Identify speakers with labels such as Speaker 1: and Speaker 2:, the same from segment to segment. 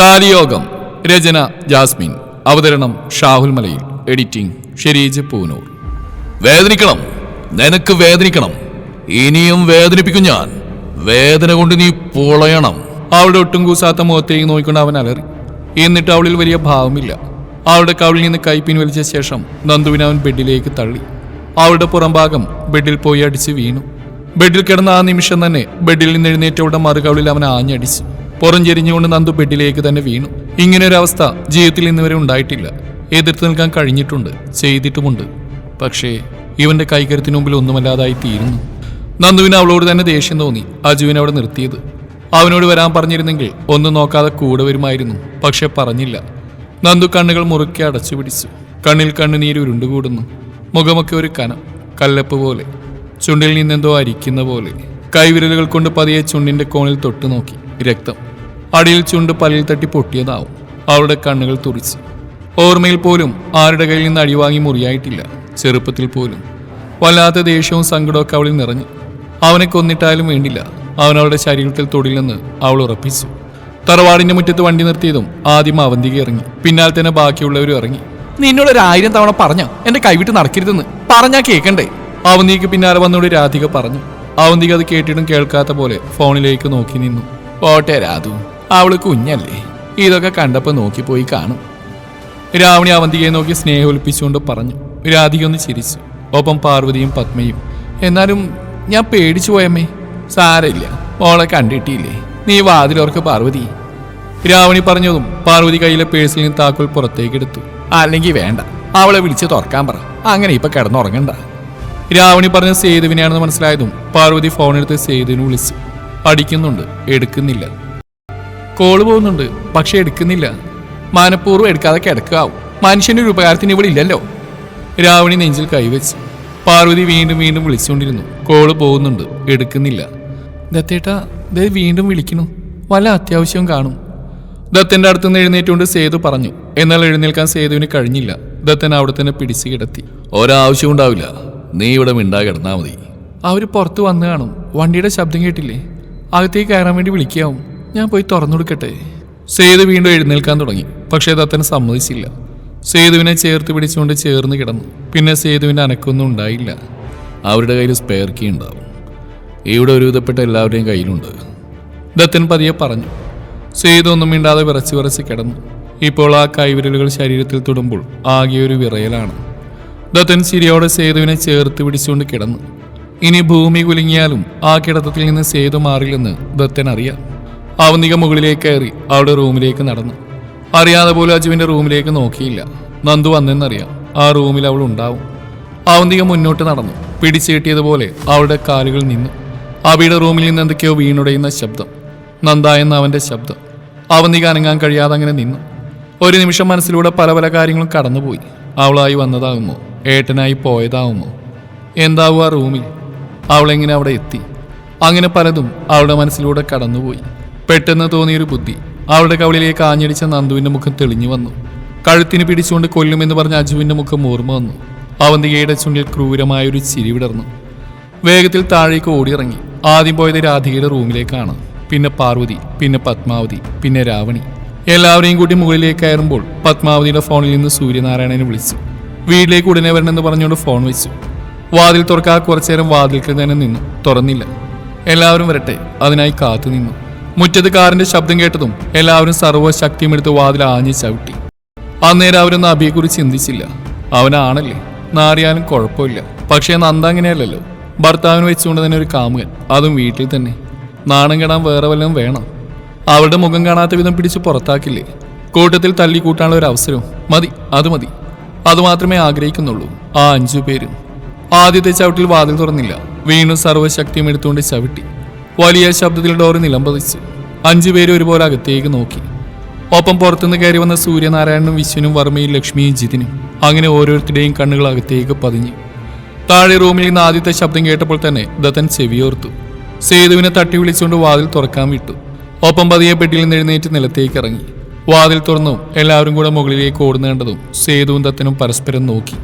Speaker 1: താലിയോഗം രചന Jasmine. അവതരണം ഷാഹുൽ മലയിൽ. Editing Shereej Poonoor. വേദനിക്കണം നിനക്ക് വേദനിക്കണം. ഇനിയും വേദനിപ്പിക്കും ഞാൻ. വേദന കൊണ്ട് നീ പൊളയണം. അവളുടെ ഒട്ടും കൂസാത്ത മുഖത്തേക്ക് നോക്കിക്കൊണ്ട് അവൻ അലറി. എന്നിട്ട് അവളിൽ വലിയ ഭാവമില്ല. അവളുടെ കവിളിൽ നിന്ന് കൈ വലിച്ച ശേഷം നന്ദുവിനെ അവൻ ബെഡിലേക്ക് തള്ളി. അവളുടെ പുറംഭാഗം ബെഡിൽ പോയി അടിച്ച് വീണു. ബെഡിൽ കിടന്ന ആ നിമിഷം തന്നെ ബെഡിൽ നിന്ന് എഴുന്നേറ്റവളുടെ മറുകവിളിൽ അവൻ ആഞ്ഞടിച്ചു. പുറം ചെരിഞ്ഞുകൊണ്ട് നന്ദു ബെഡിലേക്ക് തന്നെ വീണു. ഇങ്ങനെ ഒരു അവസ്ഥ ജീവിതത്തിൽ ഇന്നുവരെ ഉണ്ടായിട്ടില്ല. എതിർത്ത് നിൽക്കാൻ കഴിഞ്ഞിട്ടുണ്ട് ചെയ്തിട്ടുമുണ്ട്. പക്ഷേ ഇവന്റെ കൈകരത്തിന് മുമ്പിൽ ഒന്നുമല്ലാതായി തീരുന്നു. നന്ദുവിന് അവളോട് തന്നെ ദേഷ്യം തോന്നി അജുവിനെ അവിടെ നിർത്തിയത്. അവനോട് വരാൻ പറഞ്ഞിരുന്നെങ്കിൽ ഒന്നും നോക്കാതെ കൂടെ വരുമായിരുന്നു പക്ഷെ പറഞ്ഞില്ല. നന്ദു കണ്ണുകൾ മുറുക്കി അടച്ചു പിടിച്ചു. കണ്ണിൽ കണ്ണുനീര് ഉരുണ്ടുകൂടുന്നു. മുഖമൊക്കെ ഒരു കനം കല്ലപ്പ് പോലെ. ചുണ്ടിൽ നിന്നെന്തോ അരിക്കുന്ന പോലെ. കൈവിരലുകൾ കൊണ്ട് പതിയെ ചുണ്ടിന്റെ കോണിൽ തൊട്ടു നോക്കി രക്തം. അടിയിൽ ചുണ്ട് പല്ലിൽ തട്ടി പൊട്ടിയതാവും. അവളുടെ കണ്ണുകൾ തുറിച്ച്. ഓർമ്മയിൽ പോലും ആരുടെ കയ്യിൽ നിന്ന് അടിവാങ്ങി മുറിയായിട്ടില്ല. ചെറുപ്പത്തിൽ പോലും. വല്ലാത്ത ദേഷ്യവും സങ്കടമൊക്കെ അവളിൽ നിറഞ്ഞു. അവനെ കൊന്നിട്ടാലും വേണ്ടില്ല. അവൻ അവളുടെ ശരീരത്തിൽ തൊടില്ലെന്ന് അവൾ ഉറപ്പിച്ചു. തറവാടിന്റെ മുറ്റത്ത് വണ്ടി നിർത്തിയതും ആദ്യം അവന്തിക ഇറങ്ങി. പിന്നാലെ തന്നെ ബാക്കിയുള്ളവരും ഇറങ്ങി. നിന്നോട് ഒരു ആയിരം തവണ പറഞ്ഞ എന്റെ കൈവിട്ട് നടക്കരുതെന്ന്. പറഞ്ഞാ കേൾക്കണ്ടേ അവന്തിക്ക് പിന്നാലെ വന്നോട് രാധിക പറഞ്ഞു. അവന്തിക അത് കേട്ടിട്ടും കേൾക്കാത്ത പോലെ ഫോണിലേക്ക് നോക്കി നിന്നു. ഓട്ടെ രാധു അവൾ കുഞ്ഞല്ലേ. ഇതൊക്കെ കണ്ടപ്പോ നോക്കിപ്പോയി കാണും. രാവണി അവന്തികയെ നോക്കി സ്നേഹോൽപ്പിച്ചുകൊണ്ട് പറഞ്ഞു. രാധിക ഒന്ന് ചിരിച്ചു. ഒപ്പം പാർവതിയും പത്മയും എന്നാലും ഞാൻ പേടിച്ചു പോയമ്മേ. സാരമില്ല മോളെ കണ്ടിട്ടില്ലേ. നീ വാതിലോർക്ക് പാർവതി. രാവണി പറഞ്ഞതും പാർവതി കയ്യിലെ പേഴ്സിൽ നിന്ന് താക്കോൽ പുറത്തേക്ക് എടുത്തു അല്ലെങ്കിൽ വേണ്ട അവളെ വിളിച്ച് തുറക്കാൻ പറ. അങ്ങനെ ഇപ്പൊ കിടന്നുറങ്ങണ്ട. രാവണി പറഞ്ഞ സേതുവിനെയാണെന്ന് മനസ്സിലായതും പാർവതി ഫോണെടുത്ത് സേതുവിനെ വിളിച്ചു. അടിക്കുന്നുണ്ട് എടുക്കുന്നില്ല. കോൾ പോകുന്നുണ്ട് പക്ഷെ എടുക്കുന്നില്ല. മനഃപൂർവം എടുക്കാതെ കിടക്കാവും. മനുഷ്യന്റെ ഒരു ഉപകാരത്തിന് ഇവിടെ ഇല്ലല്ലോ. രാവണി നെഞ്ചിൽ കൈവച്ച് പാർവതി വീണ്ടും വീണ്ടും വിളിച്ചുകൊണ്ടിരുന്നു. കോൾ പോകുന്നുണ്ട് എടുക്കുന്നില്ല. ദത്തേട്ട ദേ വീണ്ടും വിളിക്കുന്നു. വല്ല അത്യാവശ്യവും കാണും. ദത്തന്റെ അടുത്തുനിന്ന് എഴുന്നേറ്റുകൊണ്ട് സേതു പറഞ്ഞു. എന്നാൽ എഴുന്നേൽക്കാൻ സേതുവിന് കഴിഞ്ഞില്ല. ദത്തൻ അവിടെ തന്നെ പിടിച്ചു കിടത്തി. ഒരാവശ്യം ഉണ്ടാവില്ല. നീ ഇവിടെ മിണ്ടാ കിടന്നാൽ മതി. അവർ പുറത്ത് വന്നു കാണും. വണ്ടിയുടെ ശബ്ദം കേട്ടില്ലേ? അകത്തേക്ക് കയറാൻ വേണ്ടി വിളിക്കാവും. ഞാൻ പോയി തുറന്നു കൊടുക്കട്ടെ സേതു വീണ്ടും എഴുന്നേൽക്കാൻ തുടങ്ങി. പക്ഷേ ദത്തൻ സമ്മതിച്ചില്ല. സേതുവിനെ ചേർത്ത് പിടിച്ചുകൊണ്ട് ചേർന്ന് കിടന്നു. പിന്നെ സേതുവിന്റെ അനക്കൊന്നും ഉണ്ടായില്ല. അവരുടെ കയ്യിൽ സ്പെയർ കീ ഉണ്ടാവും. ഇവിടെ ഒരുവിധപ്പെട്ട എല്ലാവരുടെയും കയ്യിലുണ്ട്. ദത്തൻ പതിയെ പറഞ്ഞു. സേതു ഒന്നും മിണ്ടാതെ വിറച്ച് വിറച്ച് കിടന്നു. ഇപ്പോൾ ആ കൈവിരലുകൾ ശരീരത്തിൽ തൊടുമ്പോൾ ആകെ ഒരു വിറയലാണ്. ദത്തൻ ചിരിയോടെ സേതുവിനെ ചേർത്ത് പിടിച്ചുകൊണ്ട് കിടന്നു. ഇനി ഭൂമി കുലുങ്ങിയാലും ആ കിടത്തത്തിൽ നിന്ന് സേതു മാറില്ലെന്ന് ദത്തൻ അറിയാം. അവനിക മുകളിലേക്ക് കയറി അവളുടെ റൂമിലേക്ക് നടന്നു. അറിയാതെ പോലും അജുവിന്റെ റൂമിലേക്ക് നോക്കിയില്ല. നന്ദു വന്നെന്നറിയാം ആ റൂമിൽ അവൾ ഉണ്ടാവും. അവന്തിക മുന്നോട്ട് നടന്നു. പിടിച്ചു കിട്ടിയതുപോലെ അവളുടെ കാലുകൾ നിന്നു. അബിയുടെ റൂമിൽ നിന്ന് എന്തൊക്കെയോ വീണുടയുന്ന ശബ്ദം. നന്ദായെന്ന അവന്റെ ശബ്ദം. അവന്തിക അനങ്ങാൻ കഴിയാതെ അങ്ങനെ നിന്നു. ഒരു നിമിഷം മനസ്സിലൂടെ പല പല കാര്യങ്ങളും കടന്നുപോയി. അവളായി വന്നതാകുമോ ഏട്ടനായി പോയതാകുമോ എന്താവും ആ റൂമിൽ? അവളെങ്ങനെ അവിടെ എത്തി? അങ്ങനെ പലതും അവളുടെ മനസ്സിലൂടെ കടന്നുപോയി. പെട്ടെന്ന് തോന്നിയൊരു ബുദ്ധി അവളുടെ കവളിലേക്ക് ആഞ്ഞടിച്ച നന്ദുവിന്റെ മുഖം തെളിഞ്ഞു വന്നു. കഴുത്തിന് പിടിച്ചുകൊണ്ട് കൊല്ലുമെന്ന് പറഞ്ഞ അജുവിന്റെ മുഖം ഓർമ്മ വന്നു. അവന്തികയുടെ ചുണ്ടിൽ ക്രൂരമായൊരു ചിരി വിടർന്നു. വേഗത്തിൽ താഴേക്ക് ഓടിയിറങ്ങി. ആദ്യം പോയത് രാധികയുടെ റൂമിലേക്കാണ്. പിന്നെ പാർവതി പിന്നെ പത്മാവതി പിന്നെ രാവണി. എല്ലാവരെയും കൂട്ടി മുകളിലേക്ക് കയറുമ്പോൾ പത്മാവതിയുടെ ഫോണിൽ നിന്ന് സൂര്യനാരായണനെ വിളിച്ചു. വീട്ടിലേക്ക് ഉടനെ വരണമെന്ന് പറഞ്ഞുകൊണ്ട് ഫോൺ വെച്ചു. വാതിൽ തുറക്കാതെ കുറച്ചേരം വാതിൽക്ക് തന്നെ നിന്നു. തുറന്നില്ല. എല്ലാവരും വരട്ടെ. അതിനായി കാത്തു നിന്നു. മുറ്റത്ത് കാറിന്റെ ശബ്ദം കേട്ടതും എല്ലാവരും സർവശക്തിയും എടുത്ത് വാതിൽ ആഞ്ഞു ചവിട്ടി. അന്നേരം അവരൊന്നും അബിയെക്കുറിച്ച് ചിന്തിച്ചില്ല. അവനാണല്ലേ നാറിയാലും കുഴപ്പമില്ല. പക്ഷേ നന്ദ അങ്ങനെയല്ലല്ലോ. ഭർത്താവിന് വെച്ചുകൊണ്ട് തന്നെ ഒരു കാമുകൻ. അതും വീട്ടിൽ തന്നെ. നാണം കെടാൻ വേറെ വല്ലതും വേണം. അവളുടെ മുഖം കാണാത്ത വിധം പിടിച്ച് പുറത്താക്കില്ലേ? കൂട്ടത്തിൽ തല്ലിക്കൂട്ടാനുള്ള ഒരു അവസരവും. മതി. അത് മതി. അതുമാത്രമേ ആഗ്രഹിക്കുന്നുള്ളൂ. ആ അഞ്ചു പേരും. ആദ്യത്തെ ചവിട്ടിൽ വാതിൽ തുറന്നില്ല. വീണ്ടും സർവശക്തിയും എടുത്തുകൊണ്ട് ചവിട്ടി. വലിയ ശബ്ദത്തിൽ ഡോറ് നിലംപതിച്ചു അഞ്ചു പേരും ഒരുപോലെ അകത്തേക്ക് നോക്കി. ഒപ്പം പുറത്തുനിന്ന് കയറി വന്ന സൂര്യനാരായണനും വിശ്വനും വർമ്മയും ലക്ഷ്മിയും ജിതിനും അങ്ങനെ ഓരോരുത്തരുടെയും കണ്ണുകൾ അകത്തേക്ക് പതിഞ്ഞു. താഴെ റൂമിൽ നിന്ന് ആദ്യത്തെ ശബ്ദം കേട്ടപ്പോൾ തന്നെ ദത്തൻ ചെവിയോർത്തു. സേതുവിനെ തട്ടി വിളിച്ചുകൊണ്ട് വാതിൽ തുറക്കാൻ വിട്ടു. ഒപ്പം പതിയെ പെട്ടിയിൽ നിന്ന് എഴുന്നേറ്റ് നിലത്തേക്ക് ഇറങ്ങി. വാതിൽ തുറന്നു എല്ലാവരും കൂടെ മുകളിലേക്ക് ഓടുന്നേണ്ടതും സേതുവും ദത്തനും പരസ്പരം നോക്കി.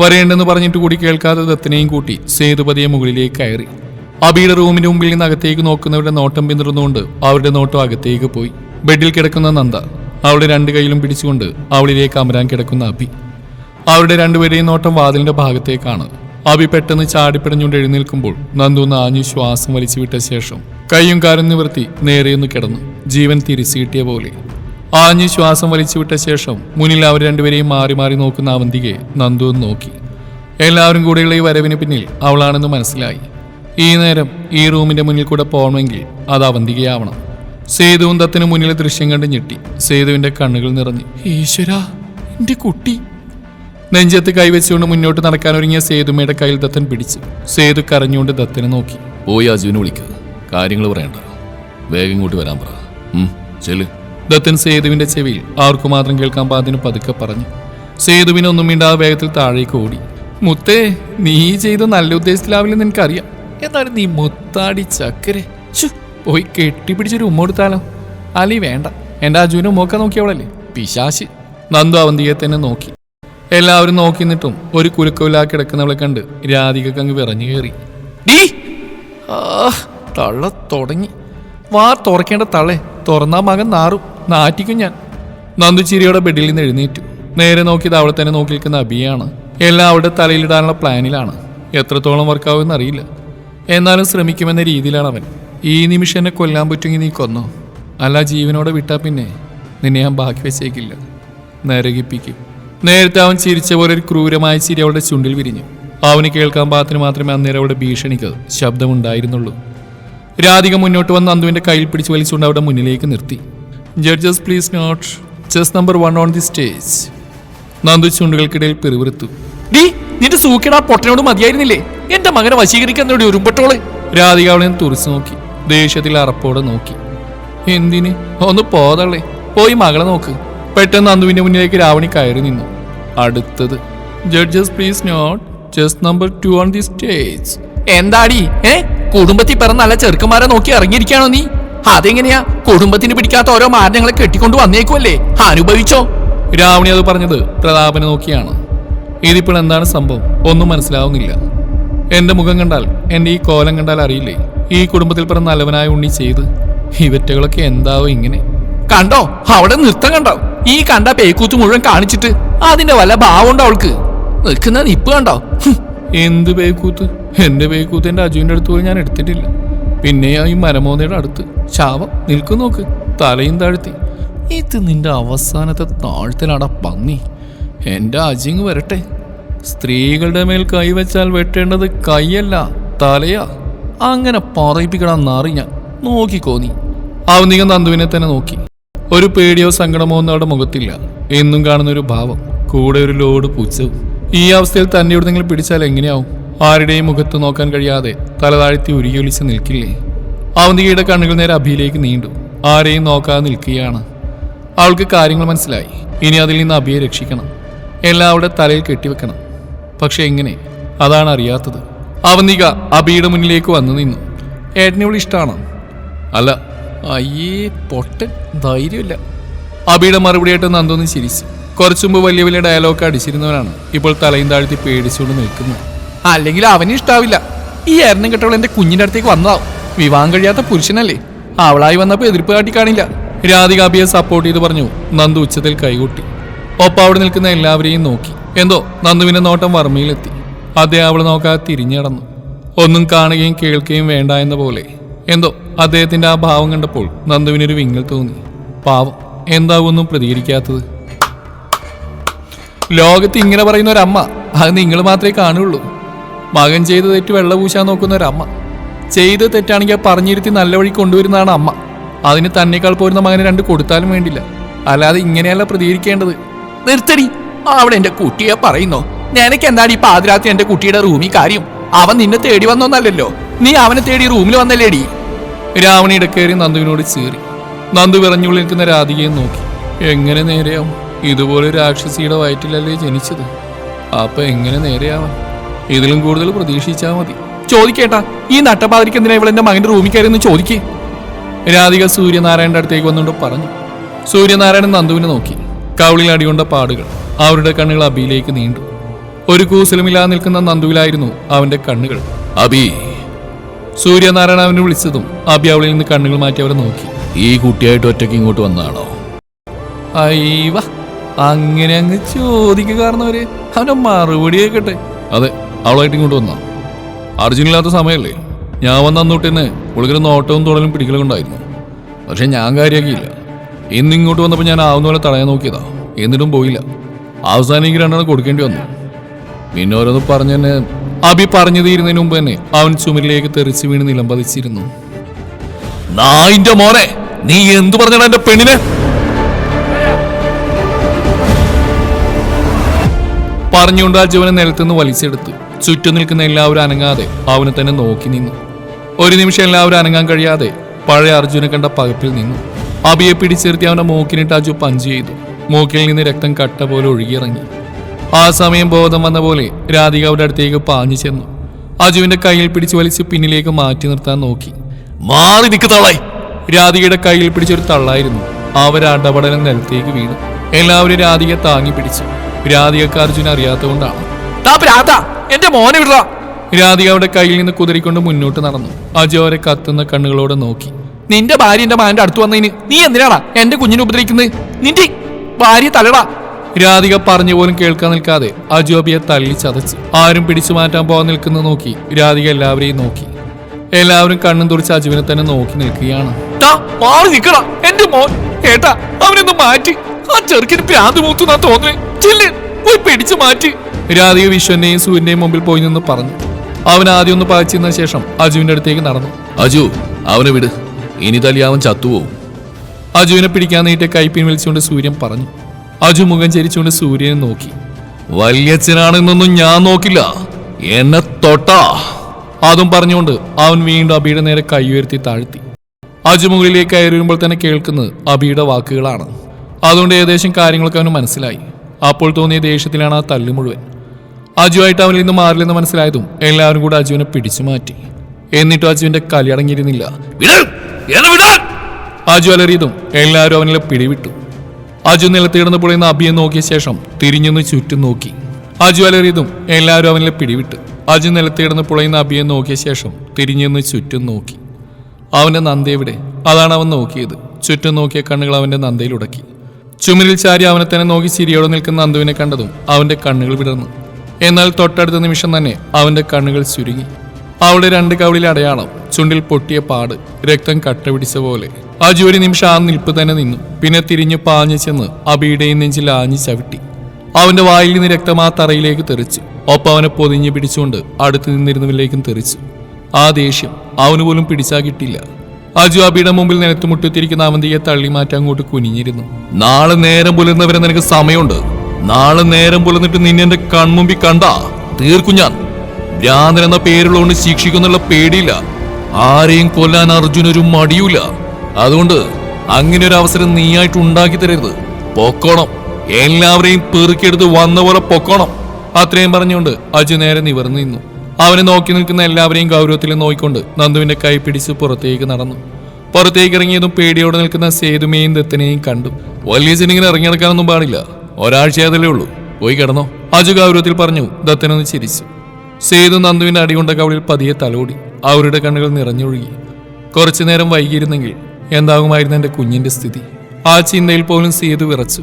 Speaker 1: വരേണ്ടെന്ന് പറഞ്ഞിട്ട് കൂടി കേൾക്കാതെ ദത്തനെയും കൂട്ടി സേതുപതിയെ മുകളിലേക്ക് കയറി. അബിയുടെ റൂമിന്റെ മുമ്പിൽ നിന്ന് അകത്തേക്ക് നോക്കുന്നവരുടെ നോട്ടം പിന്തുടർന്നുകൊണ്ട് അവരുടെ നോട്ടം അകത്തേക്ക് പോയി. ബെഡിൽ കിടക്കുന്ന നന്ദ അവളുടെ രണ്ട് കൈയിലും പിടിച്ചുകൊണ്ട് അവളിലേക്ക് അമരാൻ കിടക്കുന്ന അബി. അവരുടെ രണ്ടുപേരെയും നോട്ടം വാതിലിന്റെ ഭാഗത്തേക്കാണ്. അബി പെട്ടെന്ന് ചാടിപ്പിടഞ്ഞുകൊണ്ട് എഴുന്നേൽക്കുമ്പോൾ നന്ദു ഒന്ന് ആഞ്ഞു ശ്വാസം വലിച്ചു വിട്ട ശേഷം കൈയും കാരം നിവർത്തി നേരെയൊന്ന് കിടന്നു. ജീവൻ തിരിച്ചു കിട്ടിയ പോലെ. ആഞ്ഞു ശ്വാസം വലിച്ചു വിട്ട ശേഷം മുന്നിൽ അവർ രണ്ടുപേരെയും മാറി മാറി നോക്കുന്ന അവന്തികയെ നന്ദു നോക്കി. എല്ലാവരും കൂടെയുള്ള ഈ വരവിന് പിന്നിൽ അവളാണെന്ന് മനസ്സിലായി. ഈ നേരം ഈ റൂമിന്റെ മുന്നിൽ കൂടെ പോകണമെങ്കിൽ അത് അവന്തികയാവണം. സേതുവും തത്തിന് മുന്നിലെ ദൃശ്യം കണ്ട് ഞെട്ടി. സേതുവിന്റെ കണ്ണുകൾ നിറഞ്ഞു ഈശ്വര എന്റെ കുട്ടി. നെഞ്ചത്ത് കൈവച്ചുകൊണ്ട് മുന്നോട്ട് നടക്കാൻ ഒരുങ്ങിയ സേതുമ്മയുടെ കയ്യിൽ ദത്തൻ പിടിച്ചു സേതു കരഞ്ഞുകൊണ്ട് ദത്തനെ നോക്കി. പോയി അജുവിനെ വിളിക്കുക കാര്യങ്ങൾ പറയണ്ട. വേഗം ഇങ്ങോട്ട് വരാൻ പറ. ചെല്ല്. ദത്തൻ സേതുവിന്റെ ചെവിയിൽ ആർക്കു മാത്രം കേൾക്കാൻ പാതിന് പതുക്കെ പറഞ്ഞു. സേതുവിനൊന്നും മിണ്ടാതെ വേഗത്തിൽ താഴേക്ക് ഓടി. മുത്തേ നീ ചെയ്ത നല്ല ഉദ്ദേശത്തിലാവില്ലെന്ന് എനിക്കറിയാം. എന്നാലും നീ മുത്താടി ചക്കരെ. പോയി കെട്ടിപ്പിടിച്ചൊരു ഉമ്മ കൊടുത്താലോ? അലി വേണ്ട. എന്റെ അജുവിനെ ഉമ്മൊക്കെ നോക്കിയവളല്ലേ പിശാശി. നന്ദു അവന്തിയെ തന്നെ നോക്കി. എല്ലാവരും നോക്കി നിന്നിട്ടും ഒരു കുലുക്കമില്ലാ കിടക്കുന്നവളെ കണ്ട് രാധികക്ക് അങ്ങ് വിറഞ്ഞു കയറി. ആ തള്ള തുടങ്ങി. വാ തുറക്കേണ്ട തള്ളേ. തുറന്നാ മകൻ നാറും. നാറ്റിക്കും ഞാൻ. നന്ദു ചിരിയുടെ ബെഡിൽ നിന്ന് എഴുന്നേറ്റു. നേരെ നോക്കിയത് അവളെ തന്നെ നോക്കി നിൽക്കുന്ന അബിയാണ്. എല്ലാം അവളുടെ തലയിലിടാനുള്ള പ്ലാനിലാണ്. എത്രത്തോളം വർക്കാവുമെന്ന് അറിയില്ല. എന്നാലും ശ്രമിക്കുമെന്ന രീതിയിലാണ് അവൻ. ഈ നിമിഷം എന്നെ കൊല്ലാൻ പറ്റുമെങ്കിൽ നീ കൊന്നോ. അല്ല ജീവനോടെ വിട്ടാൽ പിന്നെ നിന്നെ ഞാൻ ബാക്കി വെച്ചേക്കില്ല. നരകിപ്പിക്കും. നേരത്തെ അവൻ ചിരിച്ച പോലെ ഒരു ക്രൂരമായ ചിരി അവളുടെ ചുണ്ടിൽ വിരിഞ്ഞു. അവന് കേൾക്കാൻ പാകത്തിന് മാത്രമേ അന്നേരം അവളുടെ ഭീഷണിക്ക് ശബ്ദമുണ്ടായിരുന്നുള്ളൂ. രാധിക മുന്നോട്ട് വന്ന് നന്ദുവിന്റെ കയ്യിൽ പിടിച്ച് വലിച്ചുകൊണ്ട് അവിടെ മുന്നിലേക്ക് നിർത്തി. Judges please note chest number one on the stage Nandu ചുണ്ടുകൾക്കിടയിൽ പെരുവിറുത്തു ഡീ നിന്റെ സൂക്കിടാ പൊട്ടനോട് മതിയായിരുന്നില്ലേ? എന്റെ മകനെ വശീകരിക്കാൻ ഒരു ഉരുമ്പട്ടോൾ. രാധിക അവളെ തുറച്ചു നോക്കി ദേഷ്യത്തിൽ അറപ്പോടെ നോക്കി. എന്തിന്? ഒന്ന് പോതള്ളേ പോയി മകളെ നോക്ക്. പെട്ടെന്ന് നന്ദുവിന്റെ മുന്നിലേക്ക് രാവണി കയറി നിന്നു. അടുത്തത്. Judges please note chest number two on the stage എന്താടി? ഏ? കുടുംബത്തിൽ പിറന്ന നല്ല ചെറുക്കന്മാരെ നോക്കി ഇറങ്ങിയിരിക്കാണോ നീ? അതെങ്ങനെയാ? കുടുംബത്തിന് പിടിക്കാത്ത ഓരോ മാരണങ്ങളെ കെട്ടിക്കൊണ്ട് വന്നേക്കുമല്ലേ അനുഭവിച്ചോ? രാവണി അത് പറഞ്ഞത് പ്രതാപനെ നോക്കിയാണ്. ഇതിപ്പോൾ എന്താണ് സംഭവം? ഒന്നും മനസ്സിലാവുന്നില്ല. എന്റെ മുഖം കണ്ടാൽ എന്റെ ഈ കോലം കണ്ടാൽ അറിയില്ലേ? ഈ കുടുംബത്തിൽ പിറന്ന നല്ലവനായ ഉണ്ണി ചെയ്ത് ഇവറ്റകളൊക്കെ എന്താവോ ഇങ്ങനെ. കണ്ടോ? അവിടെ നൃത്തം കണ്ടോ? ഈ കണ്ട പേക്കൂത്ത് മുഴുവൻ കാണിച്ചിട്ട് അതിന്റെ വല്ല ഭാവമുണ്ടോ അവൾക്ക്? നിൽക്കുന്ന നിപ്പ് കണ്ടോ? എന്ത് പേക്കൂത്ത്? എന്റെ പേക്കൂത്ത് എന്റെ അജുവിന്റെ അടുത്ത് പോയി ഞാൻ എടുത്തിട്ടില്ല. പിന്നെയാ ഈ മരമോനയുടെ അടുത്ത് ശാപം നിൽക്കു നോക്ക് തലയും താഴ്ത്തി. ഇത് നിന്റെ അവസാനത്തെ താഴ്ത്തലാടാ പന്നി. എന്റെ അജിങ് വരട്ടെ. സ്ത്രീകളുടെ മേൽ കൈവച്ചാൽ വെട്ടേണ്ടത് കൈയല്ല തലയാ. അങ്ങനെ പറയിപ്പിക്കണം നാറി ഞാൻ. നോക്കിക്കോ നീ. അവനിക നന്ദുവിനെ തന്നെ നോക്കി. ഒരു പേടിയോ സങ്കടമോ ഒന്നും അവിടെ മുഖത്തില്ല. എന്നും കാണുന്ന ഒരു ഭാവം കൂടെ ഒരു ലോഡ് പുച്ഛവും. ഈ അവസ്ഥയിൽ തന്നെ എവിടെന്നെങ്കിലും പിടിച്ചാൽ എങ്ങനെയാവും? ആരുടെയും മുഖത്ത് നോക്കാൻ കഴിയാതെ തലതാഴ്ത്തി ഉരുകിയൊലിച്ച് നിൽക്കില്ലേ? അവന്തികയുടെ കണ്ണുകൾ നേരെ അഭിയിലേക്ക് നീണ്ടു. ആരെയും നോക്കാതെ നിൽക്കുകയാണ്. അവൾക്ക് കാര്യങ്ങൾ മനസ്സിലായി. ഇനി അതിൽ നിന്ന് അഭിയെ രക്ഷിക്കണം. എല്ലാം അവിടെ തലയിൽ കെട്ടിവെക്കണം. പക്ഷെ എങ്ങനെ? അതാണ് അറിയാത്തത്. അവന്തിക അഭിയുടെ മുന്നിലേക്ക് വന്നു നിന്നു. ഏട്ടനെ ഇവിടെ ഇഷ്ടമാണ് അല്ല. അയ്യേ പൊട്ടൻ. ധൈര്യമില്ല. അബിയുടെ മറുപടിയായിട്ട് നന്ദൊന്ന് ചിരിച്ചു. കുറച്ചുമുമ്പ് വലിയ വലിയ ഡയലോഗ് അടിച്ചിരുന്നവരാണ് ഇപ്പോൾ തലയും താഴ്ത്തി പേടിച്ചുകൊണ്ട് നിൽക്കുന്നത്. അല്ലെങ്കിൽ അവന് ഇഷ്ടാവില്ല. ഈ എരണം കെട്ടവൾ എന്റെ കുഞ്ഞിന്റെ അടുത്തേക്ക് വന്നതാവും. വിവാഹം കഴിയാത്ത പുരുഷനല്ലേ? അവളായി വന്നപ്പോ എതിർപ്പ് കാട്ടി കാണില്ല രാധികാബിയെ സപ്പോർട്ട് ചെയ്ത് പറഞ്ഞു നന്ദു ഉച്ചത്തിൽ കൈകൂട്ടി. ഒപ്പം അവിടെ നിൽക്കുന്ന എല്ലാവരെയും നോക്കി. എന്തോ നന്ദുവിന്റെ നോട്ടം വർമ്മയിലെത്തി. അദ്ദേഹം അവൾ നോക്കാതെ തിരിഞ്ഞടന്നു ഒന്നും കാണുകയും കേൾക്കുകയും വേണ്ട എന്ന പോലെ. എന്തോ അദ്ദേഹത്തിന്റെ ആ ഭാവം കണ്ടപ്പോൾ നന്ദുവിനൊരു വിങ്ങൽ തോന്നി. പാവം എന്താവൊന്നും പ്രതികരിക്കാത്തത്. ലോകത്ത് ഇങ്ങനെ പറയുന്ന ഒരമ്മ അത് നിങ്ങൾ മാത്രമേ കാണുള്ളൂ മകൻ ചെയ്ത തെറ്റ് വെള്ള പൂശാൻ നോക്കുന്ന ഒരമ്മ ചെയ്ത തെറ്റാണെങ്കിൽ പറഞ്ഞിരുത്തി നല്ല വഴി കൊണ്ടുവരുന്നതാണ് അമ്മ. അതിന് തന്നെക്കാൾ പോരുന്ന മകന് രണ്ട് കൊടുത്താലും വേണ്ടില്ല. അല്ലാതെ ഇങ്ങനെയല്ല പ്രതികരിക്കേണ്ടത്. നിർത്തടി. അവിടെ എന്റെ കുട്ടിയെ പറയുന്നു? നിനക്ക് എന്താണ് ഈ പാതിരാത്രി എന്റെ കുട്ടിയുടെ റൂമിൽ കാര്യം? അവൻ നിന്നെ തേടി വന്നോന്നല്ലല്ലോ. നീ അവനെ തേടി റൂമിൽ വന്നല്ലേടി? രാവണി ഇടക്കേറി നന്ദുവിനോട് ചീറി. നന്ദു വിറഞ്ഞുള്ളിൽ നിൽക്കുന്ന രാധികയെ നോക്കി. എങ്ങനെ നേരെയാവും? ഇതുപോലെ രാക്ഷസിയുടെ വയറ്റിലല്ലേ ജനിച്ചത്? അപ്പൊ എങ്ങനെ നേരെയാവാം? ഇതിലും കൂടുതൽ പ്രതീക്ഷിച്ചാ മതി. ചോദിക്കേട്ടാ ഈ നട്ടപ്പാതിരിക്ക് എന്തിനാ ഇവളെന്റെ മകന്റെ റൂമിൽ കയറിയെന്ന് ചോദിക്കേ? രാധിക സൂര്യനാരായണന്റെ അടുത്തേക്ക് വന്നുകൊണ്ട് പറഞ്ഞു. സൂര്യനാരായണൻ നന്ദുവിനെ നോക്കി. കവിളിൽ അടികൊണ്ട പാടുകൾ അവരുടെ കണ്ണുകൾ അബിയിലേക്ക് നീണ്ടു. ഒരു കൂസലുമില്ലാതെ നിൽക്കുന്ന നന്ദുവിലായിരുന്നു അവന്റെ കണ്ണുകൾ. അബി. സൂര്യനാരായണ അവനെ വിളിച്ചതും അബി അവളിൽ നിന്ന് കണ്ണുകൾ മാറ്റി അവരെ നോക്കി. ഈ കുട്ടിയായിട്ട് ഒറ്റയ്ക്ക് ഇങ്ങോട്ട് വന്നാണോ
Speaker 2: അയ്യവ അങ്ങനെ അങ്ങ് ചോദിക്കുക കാരണവര് അവന്റെ മറുപടി കേക്കട്ടെ.
Speaker 1: അതെ. അവളായിട്ട് ഇങ്ങോട്ട് വന്നാ? അർജുനില്ലാത്ത സമയമല്ലേ? ഞാൻ വന്ന അന്നോട്ട് തന്നെ പുള്ളിക്കൊരു നോട്ടവും തുടലും പിടിക്കലും ഉണ്ടായിരുന്നു. പക്ഷെ ഞാൻ കാര്യമാക്കിയില്ല ഇന്ന് ഇങ്ങോട്ട് വന്നപ്പോൾ ഞാൻ ആവുന്ന പോലെ തടയാൻ നോക്കിയതാ. എന്നിട്ടും പോയില്ല. അവസാനം എനിക്ക് രണ്ടെണ്ണം കൊടുക്കേണ്ടി വന്നു. പിന്നെ ഓരോന്ന് പറഞ്ഞു തന്നെ അബി പറഞ്ഞു തീരുന്നതിന് മുമ്പ് തന്നെ അവൻ ചുമരിലേക്ക് തെറിച്ച് വീണ് നിലംപതിച്ചിരുന്നു നായിന്റെ മോനെ നീ എന്തു പറഞ്ഞടാ എന്റെ പെണ്ണിനെ? പറഞ്ഞുകൊണ്ട് ആ ജീവനെ നിലത്തുനിന്ന് വലിച്ചെടുത്തു. ചുറ്റും നിൽക്കുന്ന എല്ലാവരും അനങ്ങാതെ അവനെ തന്നെ നോക്കി നിന്നു. ഒരു നിമിഷം എല്ലാവരും അനങ്ങാൻ കഴിയാതെ പഴയ അർജുനെ കണ്ട പകപ്പിൽ നിന്നു. അബിയെ പിടിച്ചിരുത്തി അവന്റെ മൂക്കിനിട്ട് അജു പഞ്ച് ചെയ്തു. മൂക്കിൽ നിന്ന് രക്തം കട്ട പോലെ ഒഴുകിയിറങ്ങി. ആ സമയം ബോധം വന്ന പോലെ രാധിക അവരുടെ അടുത്തേക്ക് പാഞ്ഞു ചെന്നു. അജുവിന്റെ കയ്യിൽ പിടിച്ച് വലിച്ച് പിന്നിലേക്ക് മാറ്റി നിർത്താൻ നോക്കി. മാറി നിൽക്കുന്നവളായി രാധികയുടെ കയ്യിൽ പിടിച്ചൊരു തള്ളായിരുന്നു. അവരടപടലം നിലത്തേക്ക് വീണു. എല്ലാവരും രാധിക താങ്ങി പിടിച്ചു. രാധികക്ക് അർജുൻ അറിയാത്തതുകൊണ്ടാണ്.
Speaker 2: എന്റെ മോനെ വിടറ.
Speaker 1: രാധിക അവിടെ കയ്യിൽ നിന്ന് കുതിരിക്കൊണ്ട് മുന്നോട്ട് നടന്നു. അജു അവരെ കത്തുന്ന കണ്ണുകളോടെ നോക്കി.
Speaker 2: നിന്റെ ഭാര്യ എന്റെ മാന്റെ അടുത്ത് വന്നതിന് നീ എന്തിനാടാ എന്റെ കുഞ്ഞിനെ ഉപദ്രവിക്കുന്നത് നിന്റെ ഭാര്യ തലടാ.
Speaker 1: രാധിക പറഞ്ഞു പോലും കേൾക്കാൻ നിൽക്കാതെ അജോബിയെ തള്ളി ചതച്ച്. ആരും പിടിച്ചു മാറ്റാൻ പോകാൻ നിൽക്കുന്ന നോക്കി രാധിക എല്ലാവരെയും നോക്കി. എല്ലാവരും കണ്ണും തുറച്ച് അജുവിനെ തന്നെ നോക്കി നിൽക്കുകയാണ്.
Speaker 2: മാറി എന്റെ മോൻ മാറ്റി. ആ ചെറുക്കിന് പ്രാന്ത് മൂത്തു നാ തോന്നുന്നേ പോയി പിടിച്ചു മാറ്റി.
Speaker 1: രാധിക വിശ്വന്റെയും സൂര്യന്റെയും മുമ്പിൽ പോയി നിന്ന് പറഞ്ഞു. അവൻ ആദ്യം ഒന്ന് പകച്ചിരുന്ന ശേഷം അജുവിന്റെ അടുത്തേക്ക് നടന്നു. അജു അവനെ വിട്. ഇനി തല്ലി അവൻ ചത്തുപോകും അജുവിനെ പിടിക്കാൻ നീട്ടെ കൈപ്പിൻ വിളിച്ചുകൊണ്ട് സൂര്യൻ പറഞ്ഞു. അജു മുഖം ചരിച്ചുകൊണ്ട് സൂര്യനെ നോക്കി. വല്യച്ഛനാണെന്നൊന്നും ഞാൻ നോക്കില്ല. എന്നെ തൊട്ടാ. അതും പറഞ്ഞുകൊണ്ട് അവൻ വീണ്ടും അബിയുടെ നേരെ കൈ ഉയർത്തി താഴ്ത്തി. അജു മുകളിലേക്ക് കയറിയുമ്പോൾ തന്നെ കേൾക്കുന്നത് അബിയുടെ വാക്കുകളാണ്. അതുകൊണ്ട് ഏകദേശം കാര്യങ്ങളൊക്കെ അവന് മനസ്സിലായി. അപ്പോൾ തോന്നിയ ദേഷ്യത്തിലാണ് ആ തല്ല് മുഴുവൻ. അജുവായിട്ട് അവനിൽ നിന്ന് മാറില്ലെന്ന് മനസ്സിലായതും എല്ലാവരും കൂടെ അജുവിനെ പിടിച്ചു മാറ്റി. എന്നിട്ടും അജുവിന്റെ കലി അടങ്ങിയിരുന്നില്ല! അജു അലറിയതും എല്ലാവരും അവനിലെ പിടിവിട്ടു. അജു നിലത്ത് കിടന്ന് പൊളിയുന്ന അബിയെ നോക്കിയ ശേഷം തിരിഞ്ഞൊന്ന് ചുറ്റും നോക്കി. അജു അലറിയതും എല്ലാവരും അവനിലെ പിടിവിട്ടു. അജു നിലത്ത് കിടന്ന് പൊളിയുന്ന അബിയെ നോക്കിയ ശേഷം തിരിഞ്ഞൊന്ന് ചുറ്റും നോക്കി. അവന്റെ നന്ദ എവിടെ? അതാണ് അവൻ നോക്കിയത്. ചുറ്റും നോക്കിയ കണ്ണുകൾ അവന്റെ നന്ദയിൽ ഉടക്കി. ചുമരിൽ ചാരി അവനെ തന്നെ നോക്കി ചിരിയോടെ നിൽക്കുന്ന നന്ദുവിനെ കണ്ടതും അവന്റെ കണ്ണുകൾ വിടർന്നു. എന്നാൽ തൊട്ടടുത്ത നിമിഷം തന്നെ അവന്റെ കണ്ണുകൾ ചുരുങ്ങി. അവളുടെ രണ്ട് കവിളിൽ അടയാളം ചുണ്ടിൽ പൊട്ടിയ പാട് രക്തം കട്ട പിടിച്ച പോലെ. അജു ഒരു നിമിഷം ആ നിൽപ്പ് തന്നെ നിന്നു. പിന്നെ തിരിഞ്ഞു പാഞ്ഞു ചെന്ന് അബിയുടെയും നെഞ്ചിൽ ആഞ്ഞു ചവിട്ടി. അവന്റെ വായിൽ നിന്ന് രക്തം ആ തറയിലേക്ക് തെറിച്ചു. ഒപ്പം അവനെ പൊതിഞ്ഞു പിടിച്ചുകൊണ്ട് അടുത്ത് നിന്നിരുന്നവരിലേക്കും തെറിച്ചു. ആ ദേഷ്യം അവന് പോലും പിടിച്ചാ കിട്ടില്ല. അജു അബിയുടെ മുമ്പിൽ നിലത്ത് മുട്ടിത്തിരിക്കുന്ന അവന്തിയെ തള്ളി മാറ്റാൻ അങ്ങോട്ട് കുനിഞ്ഞിരുന്നു. നാളെ നേരം പുലർന്നവരെ നിനക്ക് സമയമുണ്ട്. നാളെ നേരം പുലർന്നിട്ട് നിന്നെ എന്റെ കൺമുമ്പിൽ കണ്ടാ. തീർക്കും ഞാൻ. ഭ്രാന്തൻ എന്ന പേരുള്ളതുകൊണ്ട് ശിക്ഷിക്കുന്നുള്ള പേടിയില്ല. ആരെയും കൊല്ലാൻ അർജുനൊരു മടിയൂല. അതുകൊണ്ട് അങ്ങനെ ഒരു അവസരം നീയായിട്ട് ഉണ്ടാക്കി തരരുത്. പൊക്കോണം. എല്ലാവരെയും പെറുക്കിയെടുത്ത് വന്ന പോലെ പൊക്കോണം. അത്രയും പറഞ്ഞുകൊണ്ട് അജു നേരെ നിവർന്നു നിന്നു. അവനെ നോക്കി നിൽക്കുന്ന എല്ലാവരെയും ഗൗരവത്തിൽ നോക്കിക്കൊണ്ട് നന്ദുവിന്റെ കൈ പിടിച്ച് പുറത്തേക്ക് നടന്നു. പുറത്തേക്ക് ഇറങ്ങിയതും പേടിയോടെ നിൽക്കുന്ന സേതുമേയും ദത്തനെയും കണ്ടു. വലിയ ജനിങ്ങനെ ഇറങ്ങിയെടുക്കാനൊന്നും പാടില്ല. ഒരാഴ്ചയാതല്ലേ ഉള്ളൂ. പോയി കിടന്നോ. അജു ഗൗരവത്തിൽ പറഞ്ഞു ദത്തനൊന്ന് ചിരിച്ചു. സേതു നന്ദുവിന്റെ അടികൊണ്ട കവളിൽ പതിയെ തലോടി. അവരുടെ കണ്ണുകൾ നിറഞ്ഞൊഴുകി. കുറച്ചു നേരം വൈകിയിരുന്നെങ്കിൽ എന്താകുമായിരുന്നു എന്റെ കുഞ്ഞിന്റെ സ്ഥിതി. ആ ചിന്തയിൽ പോലും സേതു വിറച്ചു.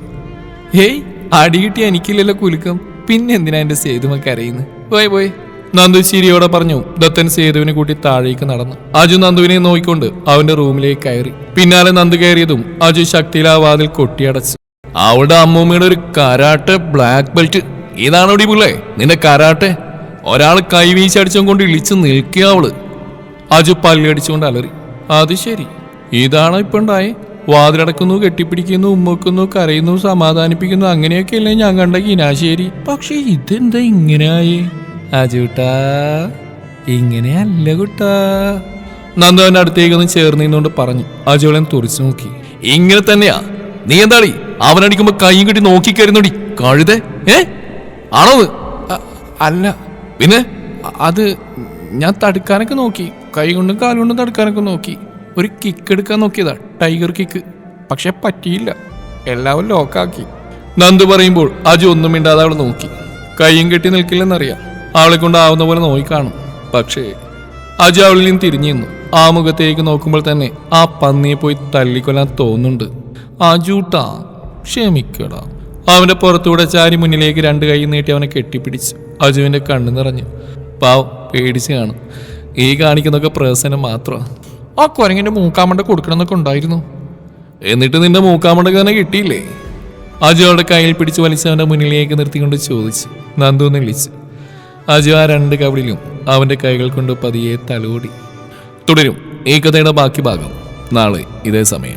Speaker 1: ഹേയ് അടി കിട്ടിയ എനിക്കില്ലല്ലോ കുലുക്കം. പിന്നെ എന്തിനാ എന്റെ സേതുമൊക്കെ അറിയുന്നത് പോയി പോയി. നന്ദു ചിരിയോടെ പറഞ്ഞു ദത്തൻ സേതുവിനെ കൂട്ടി താഴേക്ക് നടന്നു. അജു നന്ദുവിനെ നോക്കിക്കൊണ്ട് അവന്റെ റൂമിലേക്ക് കയറി. പിന്നാലെ നന്ദു കയറിയതും അജു ശക്തിയിൽ ആ വാതിൽ കൊട്ടിയടച്ചു. അവളുടെ അമ്മൂമ്മയുടെ ഒരു കരാട്ടെ ബ്ലാക്ക് ബെൽറ്റ് ഇതാണോടി പുള്ളേ? നിന്റെ കരാട്ടെ? ഒരാൾ കൈവീശടിച്ചും കൊണ്ട് ഇളിച്ച് നിൽക്കുക അവൾ. അജു പല്ലടിച്ചുകൊണ്ട് അലറി. അത് ശരി. ഇതാണോ ഇപ്പൊ ഉണ്ടായേ? വാതിലടക്കുന്നു കെട്ടിപ്പിടിക്കുന്നു ഉമ്മക്കുന്നു കരയുന്നു സമാധാനിപ്പിക്കുന്നു അങ്ങനെയൊക്കെയല്ലേ ഞാൻ കണ്ട കിനാശേരി. പക്ഷെ ഇതെന്താ ഇങ്ങനെയായി? അജുട്ടാ ഇങ്ങനെയല്ല കുട്ടാ. നന്ദവന്റെ അടുത്തേക്കൊന്ന് അടുത്തേക്ക് ചേർന്ന് പറഞ്ഞു. അജുളൻ തുറച്ചു നോക്കി. ഇങ്ങനെ തന്നെയാ. നീ എന്താളി? അവനടിക്കുമ്പോ കൈയും കെട്ടി നോക്കിക്കരുന്നോടി കഴുതേ ഏ? ആണോ അല്ല. പിന്നെ? അത് ഞാൻ തടുക്കാനൊക്കെ നോക്കി. കൈ കൊണ്ടും കാലുകൊണ്ടും തടുക്കാനൊക്കെ നോക്കി. ഒരു കിക്ക് എടുക്കാൻ നോക്കിയതാ. ടൈഗർ കിക്ക് പക്ഷെ പറ്റിയില്ല. എല്ലാവരും ലോക്കാക്കി നന്ദു പറയുമ്പോൾ അജു ഒന്നും മിണ്ടാതെ അവളെ നോക്കി. കൈയും കെട്ടി നിൽക്കില്ലെന്നറിയാം. അവളെ കൊണ്ടാവുന്ന പോലെ നോക്കി കാണും. പക്ഷേ
Speaker 2: അജു അവളിൽ നിന്ന് തിരിഞ്ഞു നിന്നു. ആ മുഖത്തേക്ക് നോക്കുമ്പോൾ തന്നെ ആ പന്നിയെ പോയി തല്ലിക്കൊല്ലാൻ തോന്നുന്നുണ്ട്. അജൂട്ടാ ക്ഷമിക്കടാ. അവന്റെ പുറത്തൂടെ ചാരി മുന്നിലേക്ക് രണ്ട് കൈ നീട്ടി അവനെ കെട്ടിപ്പിടിച്ചു അജുവിന്റെ കണ്ണു നിറഞ്ഞു. പാവം പേടിച്ച് കാണും. ഈ കാണിക്കുന്നൊക്കെ പ്രസനം മാത്രമാണ് ആ കുരങ്ങിന്റെ മൂക്കാമണ്ട കൊടുക്കണമെന്നൊക്കെ ഉണ്ടായിരുന്നു. എന്നിട്ട് നിന്റെ മൂക്കാമണ്ടക്ക് തന്നെ കിട്ടിയില്ലേ? അജു അവളുടെ കയ്യിൽ പിടിച്ച് വലിച്ച് അവന്റെ മുന്നിലേക്ക് നിർത്തിക്കൊണ്ട് ചോദിച്ചു നന്ദു വിളിച്ചു. അജു ആ രണ്ട് കവിളിലും അവന്റെ കൈകൾ കൊണ്ട് പതിയെ തലോടി. തുടരും ഈ കഥയുടെ ബാക്കി ഭാഗം നാളെ ഇതേ സമയം.